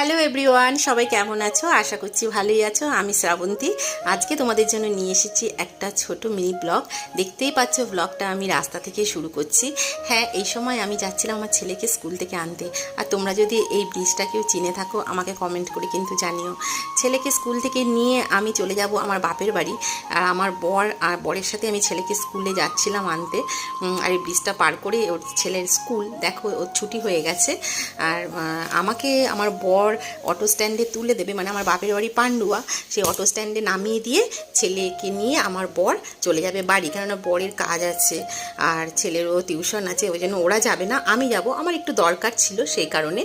Hello everyone সবাই কেমন আছো? আশা করছি ভালোই আছো। আমি শ্রাবন্তী। আজকে তোমাদের জন্য নিয়ে এসেছি একটা ছোট মিনি ব্লগ দেখতেই পাচ্ছ ব্লগটা আমি রাস্তা থেকে শুরু করছি। হ্যাঁ এই সময় আমি যাচ্ছিলাম আমার ছেলেকে স্কুল থেকে আনতে। আর তোমরা যদি এই ব্রিজটা কেউ চিনে থাকো, আমাকে কমেন্ট করে কিন্তু জানিও। ছেলেকে স্কুল থেকে নিয়ে আমি চলে যাব আমার বাপের বাড়ি। আর আমার বর আর বরের সাথে আমি ছেলেকে স্কুলে যাচ্ছিলাম আনতে। আর এই ব্রিজটা পার করে ওর ছেলের স্কুল। দেখো, ওর ছুটি হয়ে গেছে। আর আমাকে, আমার বর অটো স্ট্যান্ডে তুলে দেবে। মানে আমার বাপের বাড়ি পান্ডুয়া। সেই অটো স্ট্যান্ডে নামিয়ে দিয়ে ছেলেকে নিয়ে আমার বর চলে যাবে বাড়ি। কেননা বরের কাজ আছে আর ছেলেরও টিউশন আছে, ওই জন্য ওরা যাবে না। আমি যাব। আমার একটু দরকার ছিল সেই কারণে।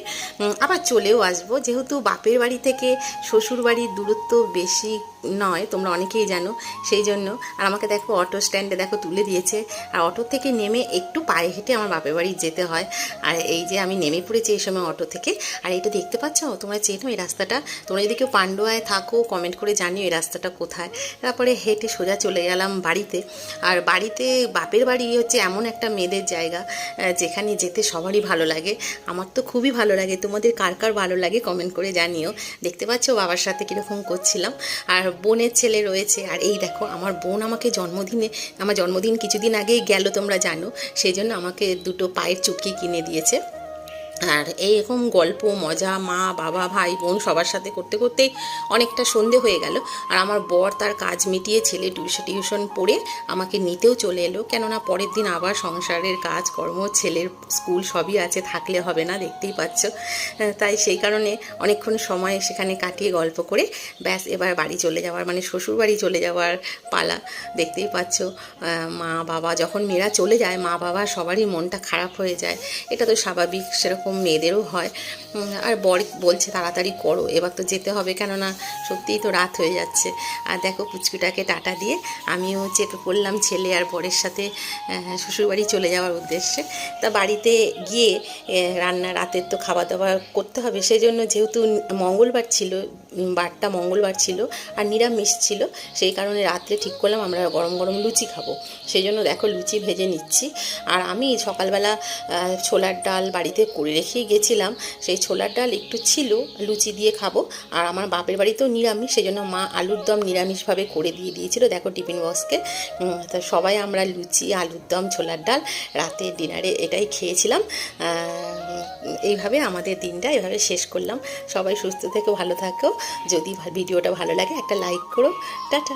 আবার চলেও আসব। যেহেতু বাপের বাড়ি থেকে শ্বশুর বাড়ির দূরত্ব বেশি নয়, তোমরা অনেকেই জানো, সেই জন্য। আর আমাকে দেখো, অটো স্ট্যান্ডে দেখো, তুলে দিয়েছে। আর অটো থেকে নেমে একটু পায়ে হেঁটে আমার বাপের বাড়ি যেতে হয়। আর এই যে আমি নেমে পড়েছি এই সময় অটো থেকে। আর এটা দেখতে পাচ্ছ? তোমরা চেনো এই রাস্তাটা? তোমরা যদি কেউ পান্ডুয়ায় থাকো কমেন্ট করে জানিও এই রাস্তাটা কোথায়। তারপরে হেঁটে সোজা চলে গেলাম বাড়িতে। আর বাড়িতে বাপের বাড়ি হচ্ছে এমন একটা মেয়েদের জায়গা যেখানে যেতে সবারই ভালো লাগে। আমার তো খুবই ভালো লাগে। তোমাদের কার কার ভালো লাগে কমেন্ট করে জানিও। দেখতে পাচ্ছ? বাবার সাথে কীরকম করছিলাম। আর বোনের ছেলে রয়েছে। আর এই দেখো, আমার বোন আমাকে জন্মদিনে, আমার জন্মদিন কিছুদিন আগেই গেল, তোমরা জানো। সেই জন্য আমাকে দুটো পায়ের চুক্কি কিনে দিয়েছে। আর এইরকম গল্প, মজা, মা, বাবা, ভাই, বোন সবার সাথে করতে করতেই অনেকটা সন্ধে হয়ে গেল। আর আমার বর তার কাজ মিটিয়ে ছেলে টিউশন টিউশন পড়ে আমাকে নিতেও চলে এলো। কেননা পরের দিন আবার সংসারের কাজ, কর্ম, ছেলের স্কুল সবই আছে, থাকলে হবে না, দেখতেই পাচ্ছ। তাই সেই কারণে অনেকক্ষণ সময় সেখানে কাটিয়ে গল্প করে ব্যাস এবার বাড়ি চলে যাওয়ার মানে শ্বশুর বাড়ি চলে যাওয়ার পালা। দেখতেই পাচ্ছ মা, বাবা, যখন মেয়েরা চলে যায়, মা, বাবা সবারই মনটা খারাপ হয়ে যায়। এটা তো স্বাভাবিক, সেরকম মেয়েদেরও হয়। আর বর বলছে, তাড়াতাড়ি করো, এবার তো যেতে হবে কেননা সত্যিই তো রাত হয়ে যাচ্ছে। আর দেখো পুচকুটাকে টাটা দিয়ে আমিও চেপে পড়লাম ছেলে আর বরের সাথে শ্বশুরবাড়ি চলে যাওয়ার উদ্দেশ্যে। তা বাড়িতে গিয়ে রান্না, রাতের তো খাওয়া দাওয়া করতে হবে। সেই জন্য যেহেতু মঙ্গলবার ছিল বারটা মঙ্গলবার ছিল আর নিরামিষ ছিল, সেই কারণে রাত্রে ঠিক করলাম আমরা গরম গরম লুচি খাব। সেই জন্য দেখো লুচি ভেজে নিচ্ছি। আর আমি সকালবেলা ছোলার ডাল বাড়িতে করে রেখেই গেছিলাম, সেই ছোলার ডাল একটু ছিল, লুচি দিয়ে খাব। আর আমার বাপের বাড়িতেও নিরামিষ, সেই জন্য মা আলুর দম নিরামিষভাবে করে দিয়ে দিয়েছিল। দেখো টিফিন বক্সকে। তা সবাই আমরা লুচি, আলুর দম, ছোলার ডাল, রাতে ডিনারে এটাই খেয়েছিলাম। এইভাবে আমাদের দিনটা এভাবে শেষ করলাম। সবাই সুস্থ থেকো, ভালো থাকো। যদি ভিডিওটা ভালো লাগে একটা লাইক করো। টাটা।